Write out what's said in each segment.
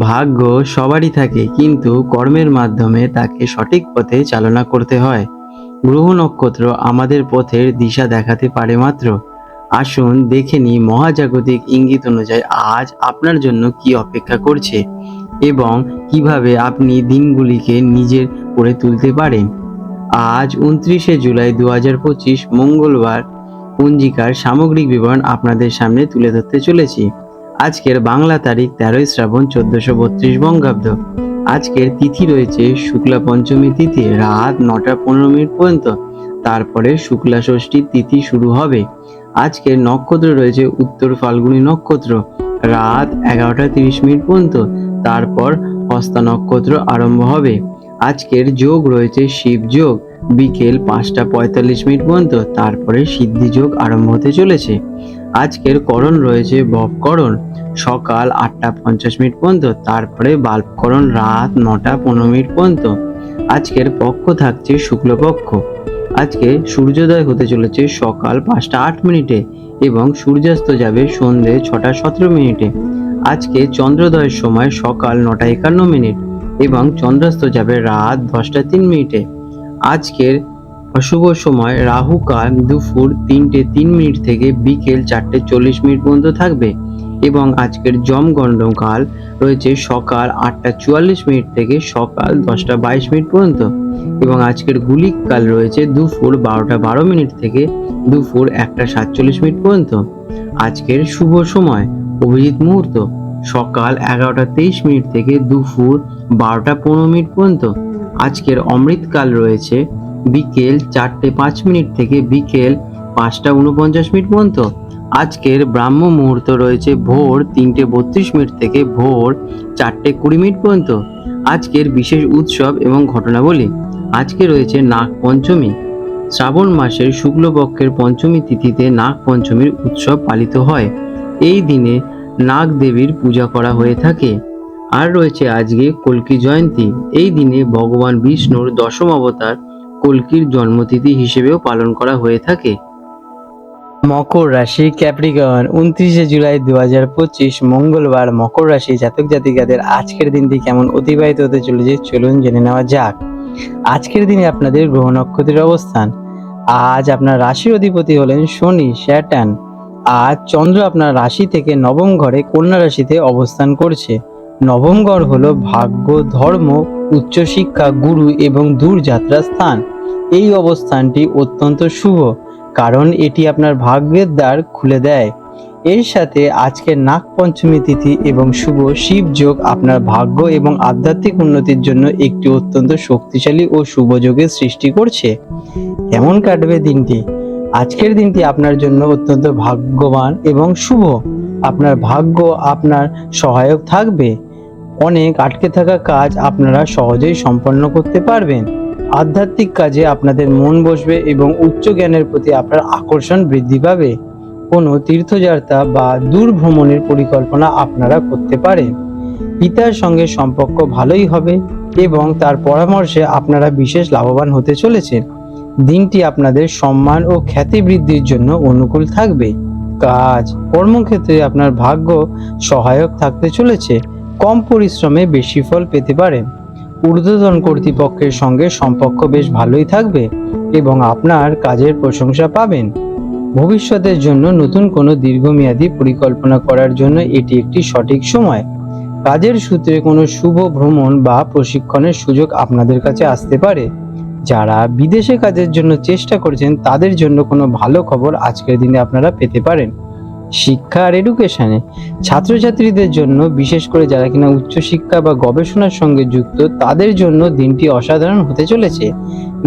ভাগ্য সবারই থাকে, কিন্তু কর্মের মাধ্যমে তাকে সঠিক পথে চালনা করতে হয়। গ্রহ নক্ষত্র আমাদের পথের দিশা দেখাতে পারে মাত্র। আসুন দেখে নিই মহাজাগতিক ইঙ্গিত অনুযায়ী আজ আপনার জন্য কি অপেক্ষা করছে এবং কীভাবে আপনি দিনগুলিকে নিজের করে তুলতে পারেন। আজ উনত্রিশে জুলাই দু হাজার পঁচিশ মঙ্গলবার, পঞ্জিকার সামগ্রিক বিবরণ আপনাদের সামনে তুলে ধরতে চলেছি। আজকের বাংলা তারিখ তেরোই শ্রাবণ চোদ্দশো বত্রিশ বঙ্গাব্দ। আজকের তিথি রয়েছে শুক্লা পঞ্চমী তিথি, রাত নটা পনেরো মিনিট পর্যন্ত। তারপরে শুক্লা ষষ্ঠীর তিথি শুরু হবে। আজকের নক্ষত্র রয়েছে উত্তর ফাল্গুনী নক্ষত্র, রাত এগারোটা তিরিশ মিনিট পর্যন্ত। তারপর হস্তা নক্ষত্র আরম্ভ হবে। আজকের যোগ রয়েছে শিব যোগ, বিকেল পাঁচটা পঁয়তাল্লিশ মিনিট পর্যন্ত। তারপরে সিদ্ধি যোগ আরম্ভ হতে চলেছে। আজকের করণ রয়েছে ববকরণ সকাল আটটা পঞ্চাশ মিনিট পর্যন্ত, তারপরে বাল্বকরণ রাত নটা পনেরো মিনিট পর্যন্ত। আজকের পক্ষ থাকছে শুক্লপক্ষ। আজকে সূর্যোদয় হতে চলেছে সকাল পাঁচটা আট মিনিটে এবং সূর্যাস্ত যাবে সন্ধে ছটা সতেরো মিনিটে। আজকে চন্দ্রোদয়ের সময় সকাল নটা একান্ন মিনিট এবং চন্দ্রাস্ত যাবে রাত দশটা তিন মিনিটে। আজকের অশুভ সময়, রাহু কাল দুপুর তিনটে তিন মিনিট থেকে বিকেল চারটে চল্লিশ মিনিট পর্যন্ত থাকবে এবং আজকের জমগণ্ড কাল রয়েছে সকাল আটটা চুয়াল্লিশ মিনিট থেকে সকাল দশটা বাইশ মিনিট পর্যন্ত এবং আজকের গুলিক কাল রয়েছে দুপুর বারোটা বারো মিনিট থেকে দুপুর একটা সাতচল্লিশ মিনিট পর্যন্ত। আজকের শুভ সময়, অভিজিৎ মুহূর্ত, সকাল এগারোটা তেইশ মিনিট থেকে দুপুর বারোটা পনেরো মিনিট পর্যন্ত। আজকের অমৃতকাল রয়েছে বিকেল চারটে পাঁচ মিনিট থেকে বিকেল পাঁচটা উনপঞ্চাশ মিনিট পর্যন্ত। আজকের ব্রাহ্ম মুহূর্ত রয়েছে ভোর তিনটে বত্রিশ মিনিট থেকে ভোর চারটে কুড়ি মিনিট পর্যন্ত। আজকের বিশেষ উৎসব এবং ঘটনাবলী। আজকে রয়েছে নাগ পঞ্চমী। শ্রাবণ মাসের শুক্লপক্ষের পঞ্চমী তিথিতে নাগ পঞ্চমীর উৎসব পালিত হয়। এই দিনে নাগ দেবীর পূজা করা হয়ে থাকে। আর রয়েছে আজকে কল্কি জয়ন্তী। এই দিনে ভগবান বিষ্ণুর দশম অবতার কল্কির জন্মতিথি হিসেবেও পালন করা হয়ে থাকে। মকর রাশি ক্যাপ্রিকন, উনত্রিশে জুলাই দু হাজার পঁচিশ, মঙ্গলবার মকর রাশি জাতক জাতিকাদের আজকের দিনটি কেমন অতিবাহিত হতে চলেছে চলুন জেনে নেওয়া যাক। আজকের দিনে আপনাদের গ্রহ নক্ষত্রের অবস্থান। আজ আপনার রাশির অধিপতি হলেন শনি, স্যাটার্ন। আজ চন্দ্র আপনার রাশি থেকে নবম ঘরে কন্যা রাশিতে অবস্থান করছে। নবম ঘর হলো ভাগ্য, ধর্ম, উচ্চশিক্ষা, গুরু এবং দূরযাত্রা স্থান। এই অবস্থানটি অত্যন্ত শুভ, কারণ এটি আপনার ভাগ্যের দ্বার খুলে দেয়। এর সাথে আজকের নাগ পঞ্চমী তিথি এবং শুভ শিব যোগ আপনার ভাগ্য এবং আধ্যাত্মিক উন্নতির জন্য একটি অত্যন্ত শক্তিশালী ও শুভ যোগের সৃষ্টি করছে। কেমন কাটবে দিনটি। আজকের দিনটি আপনার জন্য অত্যন্ত ভাগ্যবান এবং শুভ। আপনার ভাগ্য আপনার সহায়ক থাকবে। অনেক আটকে থাকা কাজ আপনারা সহজেই সম্পন্ন করতে পারবেন। আধ্যাত্মিক কাজে আপনাদের মন বসবে এবং উচ্চ জ্ঞানের প্রতি আপনার আকর্ষণ বৃদ্ধি পাবে। কোনো তীর্থযাত্রা বা দূর ভ্রমণের পরিকল্পনা আপনারা করতে পারেন। পিতার সঙ্গে সম্পর্ক ভালোই হবে এবং তার পরামর্শে আপনারা বিশেষ লাভবান হতে চলেছেন। দিনটি আপনাদের সম্মান ও খ্যাতি বৃদ্ধির জন্য অনুকূল থাকবে। কাজ, কর্মক্ষেত্রে আপনার ভাগ্য সহায়ক থাকতে চলেছে। কম পরিশ্রমে বেশি ফল পেতে পারেন। ঊর্ধ্বতন কর্তৃপক্ষের সঙ্গে সম্পর্ক বেশ ভালোই থাকবে এবং আপনার কাজের প্রশংসা পাবেন। ভবিষ্যতের জন্য নতুন কোনো দীর্ঘমেয়াদী পরিকল্পনা করার জন্য এটি একটি সঠিক সময়। কাজের সূত্রে কোনো শুভ ভ্রমণ বা প্রশিক্ষণের সুযোগ আপনাদের কাছে আসতে পারে। যারা বিদেশে কাজের জন্য চেষ্টা করছেন, তাদের জন্য কোনো ভালো খবর আজকের দিনে আপনারা পেতে পারেন। শিক্ষা আর এডুকেশনে ছাত্রছাত্রীদের জন্য, বিশেষ করে যারা কিনা উচ্চশিক্ষা বা গবেষণার সঙ্গে যুক্ত, তাদের জন্য দিনটি অসাধারণ হতে চলেছে।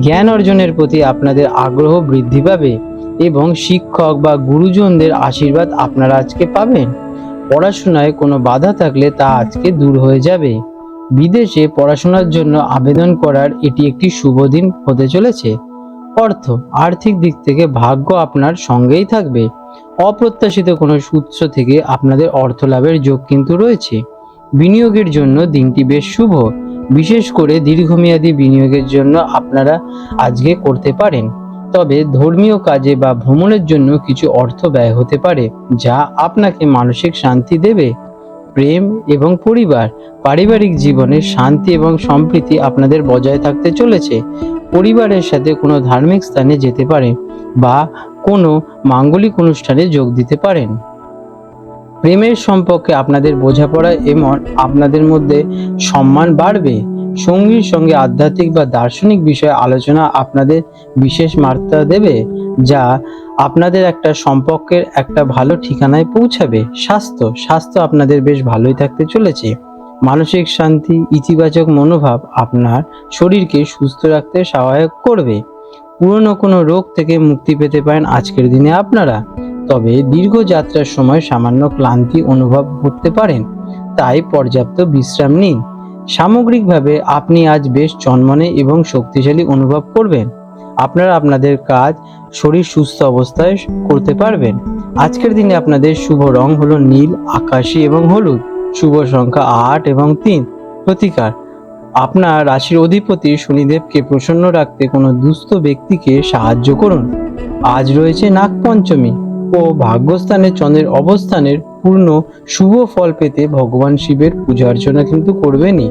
জ্ঞান অর্জনের প্রতি আপনাদের আগ্রহ বৃদ্ধি পাবে এবং শিক্ষক বা গুরুজনদের আশীর্বাদ আপনারা আজকে পাবেন। পড়াশোনায় কোনো বাধা থাকলে তা আজকে দূর হয়ে যাবে। বিদেশে পড়াশোনার জন্য আবেদন করার এটি একটি শুভ দিন হতে চলেছে। অর্থ, আর্থিক দিক থেকে ভাগ্য আপনার সঙ্গেই থাকবে। অপ্রত্যাশিত কোনো সূত্র থেকে আপনাদের অর্থ লাভের যোগ কিন্তু রয়েছে। বিনিয়োগের জন্য দিনটি বেশ শুভ। বিশেষ করে দীর্ঘমেয়াদী বিনিয়োগের জন্য আপনারা আজকে করতে পারেন। তবে ধর্মীয় কাজে বা ভ্রমণের জন্য কিছু অর্থ ব্যয় হতে পারে, যা আপনাকে মানসিক শান্তি দেবে। প্রেম এবং পরিবার, পারিবারিক জীবনে শান্তি এবং সম্প্রীতি আপনাদের বজায় থাকতে চলেছে। পরিবারের সাথে কোনো ধার্মিক স্থানে যেতে পারেন বা কোনো মাঙ্গলিক অনুষ্ঠানে যোগ দিতে পারেন। প্রেমের সম্পর্কে আপনাদের বোঝাপড়া এমন আপনাদের মধ্যে সম্মান বাড়বে। সঙ্গীর সঙ্গে আধ্যাত্মিক বা দার্শনিক বিষয়ে আলোচনা আপনাদের বিশেষ বার্তা দেবে, যা আপনাদের একটা সম্পর্কের একটা ভালো ঠিকানায় পৌঁছাবে। স্বাস্থ্য স্বাস্থ্য আপনাদের বেশ ভালোই থাকতে চলেছে। মানসিক শান্তি, ইতিবাচক মনোভাব আপনার শরীরকে সুস্থ রাখতে সহায়ক করবে। পুরনো কোনো রোগ থেকে মুক্তি পেতে পারেন আজকের দিনে আপনারা। তবে দীর্ঘ যাত্রার সময় সামান্য ক্লান্তি অনুভব করতে পারেন। তাই পর্যাপ্ত বিশ্রাম নিন। সামগ্রিকভাবে আপনি আজ বেশ চনমনে এবং শক্তিশালী অনুভব করবেন। আপনারা আপনাদের কাজ শরীর সুস্থ অবস্থায় করতে পারবেন। আজকের দিনে আপনাদের শুভ রং হলো নীল, আকাশি এবং হলুদ। শুভ সংখ্যা আট এবং তিন। প্রতিকার। আপনার রাশির অধিপতি শনিদেবকে প্রসন্ন রাখতে কোনো দুস্থ ব্যক্তিকে সাহায্য করুন। আজ রয়েছে নাগপঞ্চমী ও ভাগ্যস্থানে চন্দ্রের অবস্থানের পূর্ণ শুভ ফল পেতে ভগবান শিবের পূজা অর্চনা কিন্তু করবেনই।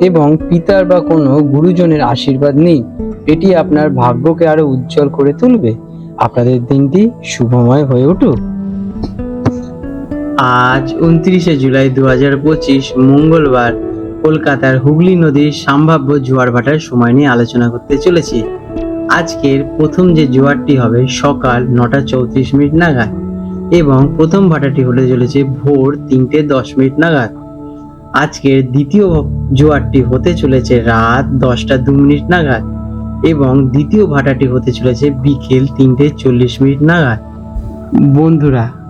এবং পিতার বা কোনো গুরুজনের আশীর্বাদ নেই, এটি আপনার ভাগ্যকে আরও উজ্জ্বল করে তুলবে। আপনাদের দিনটি শুভময় হয়ে উঠুক। আজ উনত্রিশে জুলাই দু হাজার পঁচিশ মঙ্গলবার কলকাতার হুগলি নদীর সম্ভাব্য জোয়ার ভাটার সময় নিয়ে আলোচনা করতে চলেছি। আজকের প্রথম যে জোয়ারটি হবে সকাল নটা চৌত্রিশ মিনিট নাগাদ। এবং প্রথম ভাটাটি হতে চলেছে ভোর তিনটে দশ মিনিট নাগাদ। আজকের দ্বিতীয় জোয়ারটি হতে চলেছে রাত দশটা দু মিনিট নাগাদ এবং দ্বিতীয় ভাটাটি হতে চলেছে বিকেল তিনটে চল্লিশ মিনিট নাগাদ। বন্ধুরা